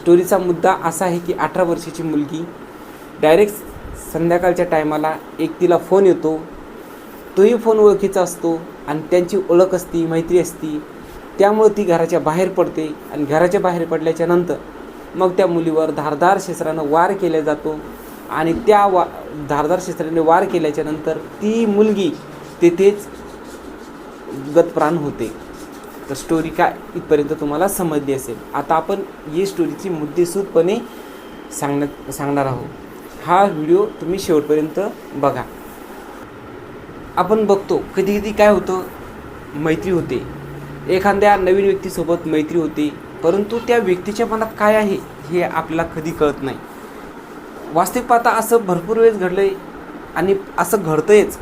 स्टोरीचा मुद्दा असा आहे की अठरा वर्षाची मुलगी डायरेक्ट संध्याकाळच्या टायमाला एक तिला फोन येतो. तोही फोन ओळखीचा असतो आणि त्यांची ओळख असती मैत्री असती. त्यामुळं ती घराच्या बाहेर पडते आणि घराच्या बाहेर पडल्याच्या नंतर मग त्या मुलीवर धारदार शस्त्रानं वार केला जातो आणि त्या वा धारदार शस्त्राने वार केल्याच्यानंतर ती मुलगी तेथेच गतप्राण होते. तर स्टोरी काय इथपर्यंत तुम्हाला समजली असेल. आता आपण ही स्टोरीची मुद्देसूदपणे सांगण्यात सांगणार आहोत. हा व्हिडिओ तुम्ही शेवटपर्यंत बघा. आपण बघतो कधी कधी काय होतं? मैत्री होते. एखाद्या नवीन व्यक्तीसोबत मैत्री होते परंतु त्या व्यक्तीच्या मनात काय आहे हे आपल्याला कधी कळत नाही. वास्तविक पाहता असं भरपूर वेळेस घडलं आहे आणि असं घडतंयच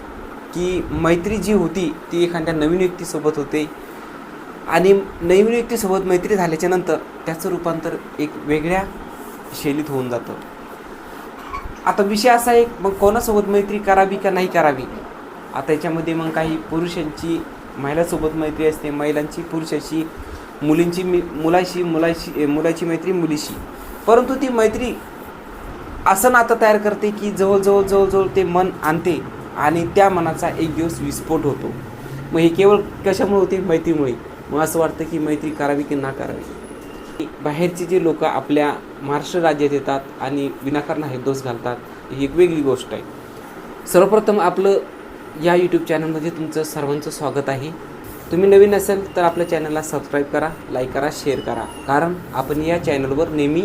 की मैत्री जी होती ती एखाद्या नवीन व्यक्तीसोबत होते. आणि नवीन व्यक्तीसोबत मैत्री झाल्याच्यानंतर त्याचं रूपांतर एक वेगळ्या शैलीत होऊन जातं. आता विषय असा आहे मग कोणासोबत मैत्री करावी का नाही करावी? आता याच्यामध्ये मग काही पुरुषांची महिलासोबत मैत्री असते महिलांची पुरुषाशी मुलींची मी मुलाशी मुलाशी मुलाची मैत्री मुलीशी. परंतु ती मैत्री असं नातं तयार करते की जवळजवळ जवळजवळ ते मन आणते आणि त्या मनाचा एक दिवस विस्फोट होतो. मग हे केवळ कशामुळे होते? मैत्रीमुळे. मग असं वाटतं की मैत्री करावी की ना करावी बाहेरचे जे लोक आपल्या महाराष्ट्र राज्यात येतात आणि विनाकारण हे दोष घालतात ही एक वेगळी गोष्ट आहे. सर्वप्रथम आपलं या यूट्यूब चॅनलमध्ये तुमचं सर्वांचं स्वागत आहे. तुम्ही नवीन असेल तर आपल्या चॅनलला सबस्क्राईब करा लाईक करा शेअर करा. कारण आपण या चॅनलवर नेहमी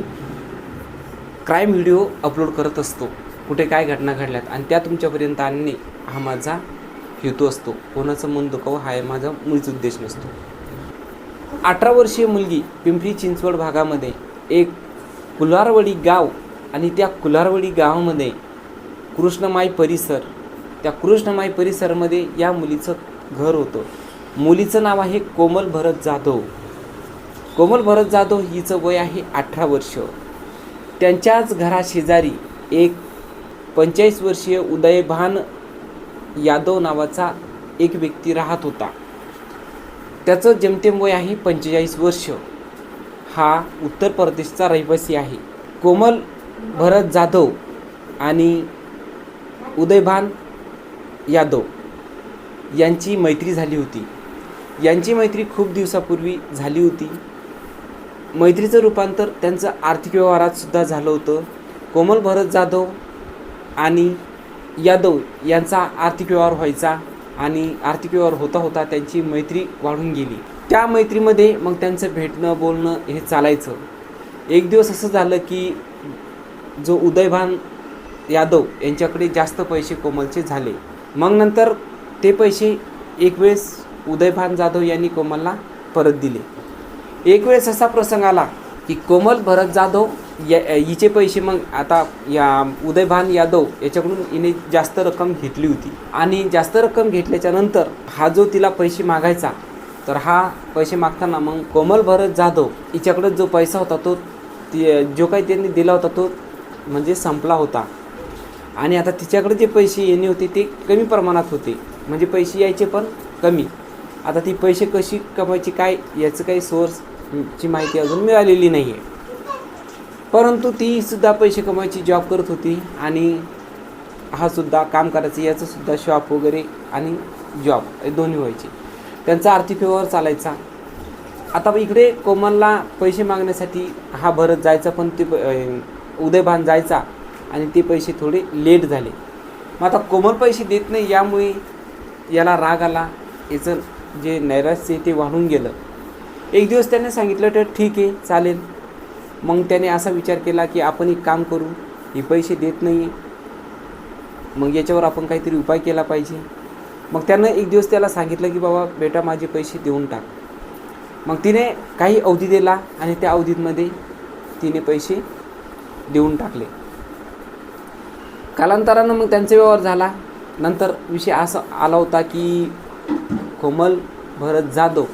क्राईम व्हिडिओ अपलोड करत असतो. कुठे काय घटना घडल्यात आणि त्या तुमच्यापर्यंत आणणे हा माझा हेतू असतो. कोणाचं मन दुखावं हा माझा मुळीच उद्देश नसतो. अठरा वर्षीय मुलगी पिंपरी चिंचवड भागामध्ये एक कुलारवडी गाव आणि त्या कुलारवडी गावामध्ये कृष्णमाई परिसर त्या कृष्णमाई परिसरमध्ये या मुलीचं घर होतं. मुलीचं नाव आहे कोमल भरत जाधव. कोमल भरत जाधव हिचं वय आहे अठरा वर्ष. त्यांच्याच घराशेजारी एक पंचेचाळीस वर्षीय उदयभान यादव नावाचा एक व्यक्ती राहत होता. त्याचं जेमतेम वय आहे पंचेचाळीस वर्ष. हा उत्तर प्रदेशचा रहिवासी आहे. कोमल भरत जाधव आणि उदयभान यादव यांची मैत्री झाली होती. यांची मैत्री खूप दिवसापूर्वी झाली होती. मैत्रीचं रूपांतर त्यांचं आर्थिक व्यवहारात सुद्धा झालं होतं. कोमल भरत जाधव आणि यादव यांचा आर्थिक व्यवहार व्हायचा. आणि आर्थिक व्यवहार होता होता त्यांची मैत्री वाढून गेली. त्या मैत्रीमध्ये मग त्यांचं भेटणं बोलणं हे चालायचं. एक दिवस असं झालं की जो उदयभान यादव यांच्याकडे जास्त पैसे कोमलचे झाले. मग नंतर ते पैसे एक वेळेस उदयभान जाधव यांनी कोमलला परत दिले. एक वेळेस असा प्रसंग आला की कोमल भरत जाधव या हिचे पैसे मग आता या उदयभान यादव याच्याकडून हिने जास्त रक्कम घेतली होती. आणि जास्त रक्कम घेतल्याच्या नंतर हा जो तिला पैसे मागायचा तर हा पैसे मागताना मग कोमल भरत जाधव हिच्याकडे जो पैसा होता तो ती जो काही त्यांनी दिला होता तो म्हणजे संपला होता. आणि आता तिच्याकडे जे पैसे येणे होते ते कमी प्रमाणात होते. म्हणजे पैसे यायचे पण कमी. आता ती पैसे कशी कमायची काय याचं काही सोर्सची माहिती अजून मिळालेली नाही आहे परंतु ती सुद्धा पैसे कमवायची जॉब करत होती आणि हा सुद्धा काम करायचं याचं सुद्धा शॉप वगैरे आणि जॉब हे दोन्ही व्हायचे. त्यांचा आर्थिक व्यवहार चालायचा. आता इकडे कोमलला पैसे मागण्यासाठी हा भरत जायचा पण ते प- उदयभान जायचा आणि ते पैसे थोडे लेट झाले. मग आता कोमल पैसे देत नाही यामुळे याला राग आला. याचं जे नैराश्य आहे ते वाढून गेलं. एक दिवस त्याने सांगितलं तर ठीक आहे चालेल. मग त्याने असा विचार केला की आपण एक काम करू हे पैसे देत नाही मग याच्यावर आपण काहीतरी उपाय केला पाहिजे. मग त्यानं एक दिवस त्याला सांगितलं की बाबा बेटा माझे पैसे देऊन टाक. मग तिने काही अवधी दिला आणि त्या अवधीमध्ये तिने पैसे देऊन टाकले. कालांतरानं मग त्यांचा व्यवहार झाला. नंतर विषय असा आला होता की कोमल भरत जाधव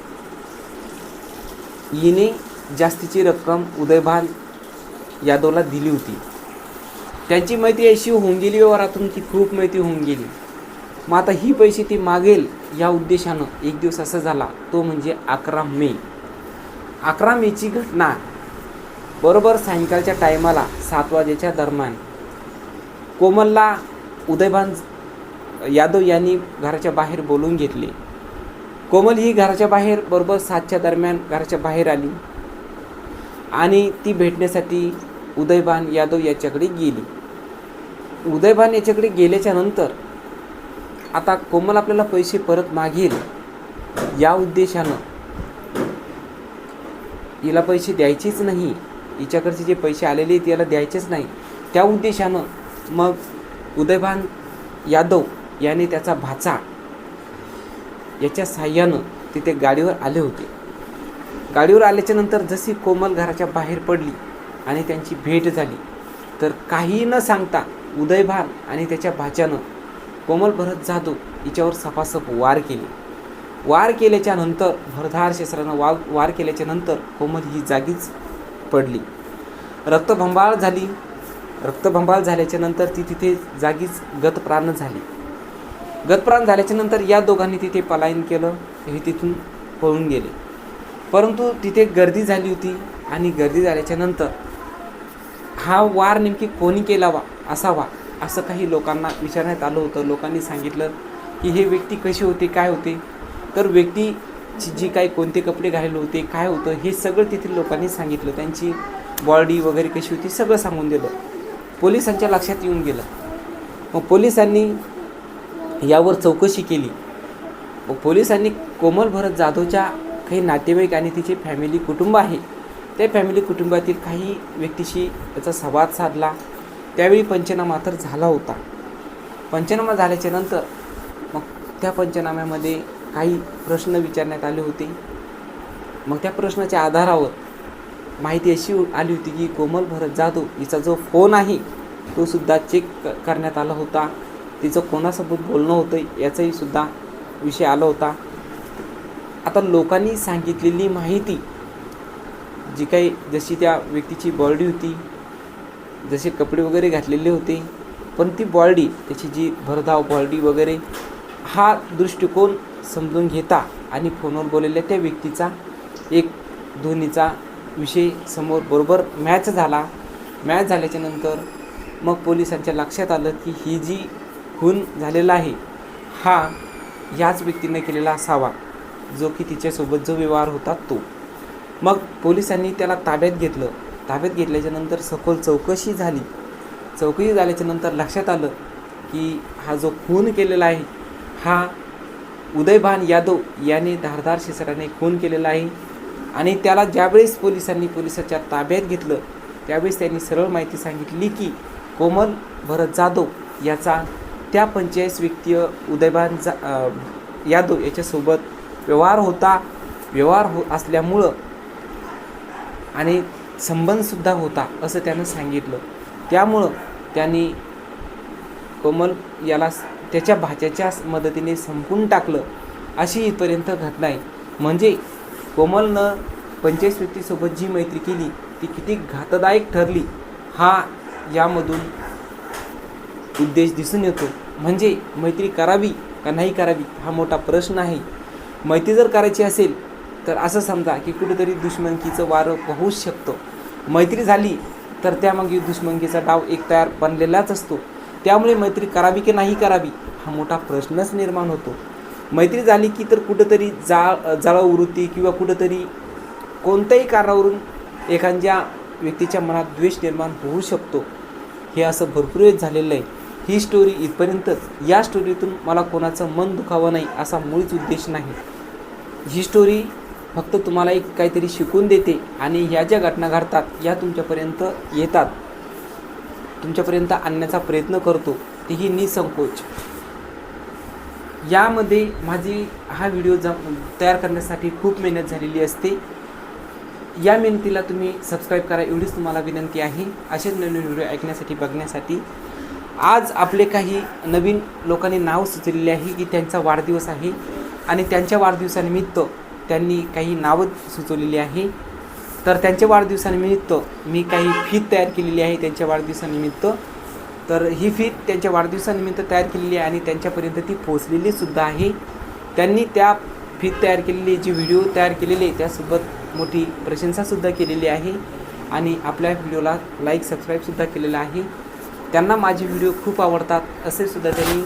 हिने जास्तीची रक्कम उदयभान यादवला दिली होती. त्यांची मैत्री अशी होऊन गेली व्यवहारातून की खूप मैत्री होऊन गेली. मग आता ही पैसे ती मागेल या उद्देशानं एक दिवस असा झाला तो म्हणजे अकरा मे. अकरा मेची घटना. बरोबर सायंकाळच्या टायमाला सात वाजेच्या दरम्यान. कोमलला उदयभान यादव यांनी घराच्या बाहेर बोलून घेतले. कोमल ही घराच्या बाहेर बरोबर सातच्या दरम्यान घराच्या बाहेर आली. आणि ती भेटण्यासाठी उदयभान यादव याच्याकडे गेली. उदयभान याच्याकडे गेल्याच्यानंतर आता कोमल आपल्याला पैसे परत मागेल. या उद्देशानं हिला पैसे द्यायचेच नाही. हिच्याकडचे जे पैसे आलेले आहेत याला द्यायचेच नाही. त्या उद्देशानं मग उदयभान यादव याने त्याचा भाचा याच्या साह्यानं तिथे गाडीवर आले होते. गाडीवर आल्याच्यानंतर जशी कोमल घराच्या बाहेर पडली आणि त्यांची भेट झाली तर काही न सांगता उदयभान आणि त्याच्या भाच्यानं कोमल भरत जाधव हिच्यावर सपासप वार केले. वार केल्याच्यानंतर भरधार शस्त्रानं वाव वार केल्याच्यानंतर कोमल ही जागीच पडली. रक्तभंबाळ झाली. रक्तभंबाळ झाल्याच्यानंतर ती तिथे जागीच गतप्राण झाली. गतप्राण झाल्याच्यानंतर या दोघांनी तिथे पलायन केलं हे तिथून पळून गेले. परंतु तिथे गर्दी झाली होती आणि गर्दी झाल्याच्यानंतर हा वार नेमकी कोणी केला वा असावा असं काही लोकांना विचारण्यात आलं होतं. लोकांनी सांगितलं की हे व्यक्ती कशी होते काय होते? तर व्यक्तीची जी काही कोणते कपडे घालेले होते काय होतं हे सगळं तेथील लोकांनी सांगितलं. त्यांची बॉडी वगैरे कशी होती सगळं सांगून दिलं. पोलिसांच्या लक्षात येऊन गेलं. मग पोलिसांनी यावर चौकशी केली. व पोलिसांनी कोमल भरत जाधवच्या काही नातेवाईक आणि तिचे फॅमिली कुटुंब आहे. त्या फॅमिली कुटुंबातील काही व्यक्तीशी त्याचा संवाद साधला. त्यावेळी पंचनामा तर झाला होता. पंचनामा झाल्याच्यानंतर मग त्या पंचनाम्यामध्ये काही प्रश्न विचारण्यात आले होते. मग त्या प्रश्नाच्या आधारावर माहिती अशी आली होती की कोमल भरत जाधव हिचा जो फोन आहे तो सुद्धा चेक करण्यात आला होता. तिचं कोणासोबत बोलणं होतं याचाही सुद्धा विषय आला होता. आता लोकांनी सांगितलेली माहिती जी काही जशी त्या व्यक्तीची बॉडी होती जसे कपडे वगैरे घातलेले होते पण ती बॉडी त्याची जी भरधाव बॉडी वगैरे हा दृष्टिकोन समजून घेता आणि फोनवर बोललेल्या त्या व्यक्तीचा एक ध्वनीचा विषय समोर बरोबर मॅच झाला. मॅच झाल्याच्यानंतर मग पोलिसांच्या लक्षात आलं की ही जी खून झालेला आहे हा याच व्यक्तीने केलेला असावा. जो की तिच्यासोबत जो व्यवहार होता तो. मग पोलिसांनी त्याला ताब्यात घेतलं. ताब्यात घेतल्याच्यानंतर सखोल चौकशी झाली. चौकशी झाल्याच्यानंतर लक्षात आलं की हा जो खून केलेला आहे हा उदयभान यादव याने धारदार शिसराने खून केलेला आहे आणि त्याला ज्यावेळेस पोलिसांनी पोलिसाच्या ताब्यात घेतलं त्यावेळेस त्यांनी सरळ माहिती सांगितली की कोमल भरत जाधव याचा त्या पंचेचाळीस व्यक्तीय उदयभान जा यादव याच्यासोबत व्यवहार होता व्यवहार हो असल्यामुळं आणि संबंधसुद्धा होता असं त्यानं सांगितलं. त्यामुळं त्यांनी कोमल याला त्याच्या भाच्याच्या मदतीने संपून टाकलं अशी इथपर्यंत घटना आहे. म्हणजे कोमलनं पंचवीस व्यक्तीसोबत जी मैत्री केली ती किती घातदायक ठरली हा यामधून उद्देश दिसून येतो. म्हणजे मैत्री करावी का नाही करावी हा मोठा प्रश्न आहे. मैत्री जर करायची असेल तर असं समजा की कुठेतरी दुश्मनकीचं वारं वाहूच शकतं. मैत्री झाली तर त्यामागे दुश्मनकीचा डाव एक तयार बनलेलाच असतो. त्यामुळे मैत्री करावी की नाही करावी हा मोठा प्रश्नच निर्माण होतो. मैत्री झाली की तर कुठंतरी जाळ जाळवृत्ती किंवा कुठंतरी कोणत्याही कारणावरून एखाद्या व्यक्तीच्या मनात द्वेष निर्माण होऊ शकतो. हे असं भरपूर वेळेस झालेलं आहे. ही स्टोरी इथपर्यंतच या स्टोरीतून मला कोणाचं मन दुखावं नाही असा मुळीच उद्देश नाही. ही स्टोरी फक्त तुम्हाला एक काहीतरी शिकून देते आणि ह्या ज्या घटना घडतात या तुमच्यापर्यंत येतात. तुमच्यापर्यंत आणण्याचा प्रयत्न करतो तीही निसंकोच. यामध्ये माझी हा व्हिडिओ ज तयार करण्यासाठी खूप मेहनत झालेली असते. या मेहनतीला तुम्ही सबस्क्राईब करा एवढीच तुम्हाला विनंती आहे. असेच नवीन व्हिडिओ ऐकण्यासाठी बघण्यासाठी आज आपले काही नवीन लोकांनी नाव सुचलेले आहे की त्यांचा वाढदिवस आहे आणि त्यांच्या वाढदिवसानिमित्त त्यांनी काही नावं सुचवलेली आहे. तर त्यांच्या वाढदिवसानिमित्त मी काही फीत तयार केलेली आहे त्यांच्या वाढदिवसानिमित्त. तर ही फीत त्यांच्या वाढदिवसानिमित्त तयार केलेली आहे आणि त्यांच्यापर्यंत ती पोचलेली सुद्धा आहे. त्यांनी त्या फीत तयार केलेली जी व्हिडिओ तयार केलेले आहे त्यासोबत मोठी प्रशंसासुद्धा केलेली आहे. आणि आपल्या व्हिडिओला लाईक सबस्क्राईबसुद्धा केलेलं आहे. त्यांना माझे व्हिडिओ खूप आवडतात असे सुद्धा त्यांनी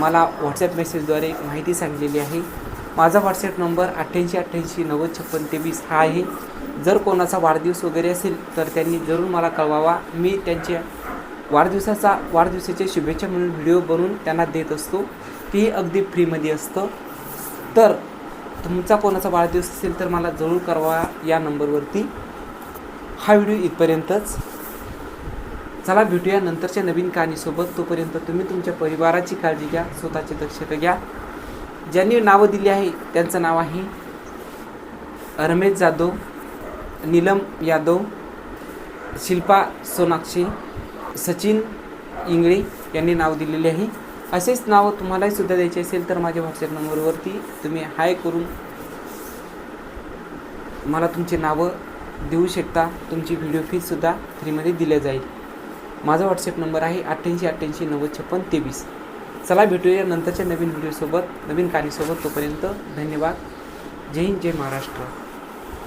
मला व्हॉट्सॲप मेसेजद्वारे माहिती सांगलेली आहे. माझा व्हॉट्सॲप नंबर अठ्ठ्याऐंशी अठ्ठ्याऐंशी नव्वद छप्पन तेवीस हा आहे. जर कोणाचा वाढदिवस वगैरे असेल तर त्यांनी जरूर मला कळवावा. मी त्यांच्या वाढदिवसाचा वाढदिवसाच्या शुभेच्छा म्हणून व्हिडिओ बनवून त्यांना देत असतो. तेही अगदी फ्रीमध्ये असतं. तर तुमचा कोणाचा वाढदिवस असेल तर मला जरूर कळवा या नंबरवरती हा व्हिडिओ इथपर्यंतच. चला भेटूया नंतरच्या नवीन कहाणीसोबत. तोपर्यंत तुम्ही तुमच्या परिवाराची काळजी घ्या स्वतःची दक्षता घ्या. ज्यांनी नावं दिली आहे त्यांचं नाव आहे रमेश जाधव नीलम यादव शिल्पा सोनाक्षी सचिन इंगळे यांनी नाव दिलेले आहे. असेच नावं तुम्हालाही सुद्धा द्यायचे असेल तर माझ्या व्हॉट्सअप नंबरवरती तुम्ही हाय करून मला तुमची नावं देऊ शकता. तुमची व्हिडिओ फीसुद्धा फ्रीमध्ये दिल्या जाईल. माझा व्हॉट्सअप नंबर आहे अठ्ठ्याऐंशी अठ्ठ्याऐंशी नव्वद छप्पन तेवीस. चला भेटूया नंतरच्या नवीन व्हिडिओसोबत नवीन कार्यसोबत तोपर्यंत धन्यवाद. जय हिंद जय महाराष्ट्र.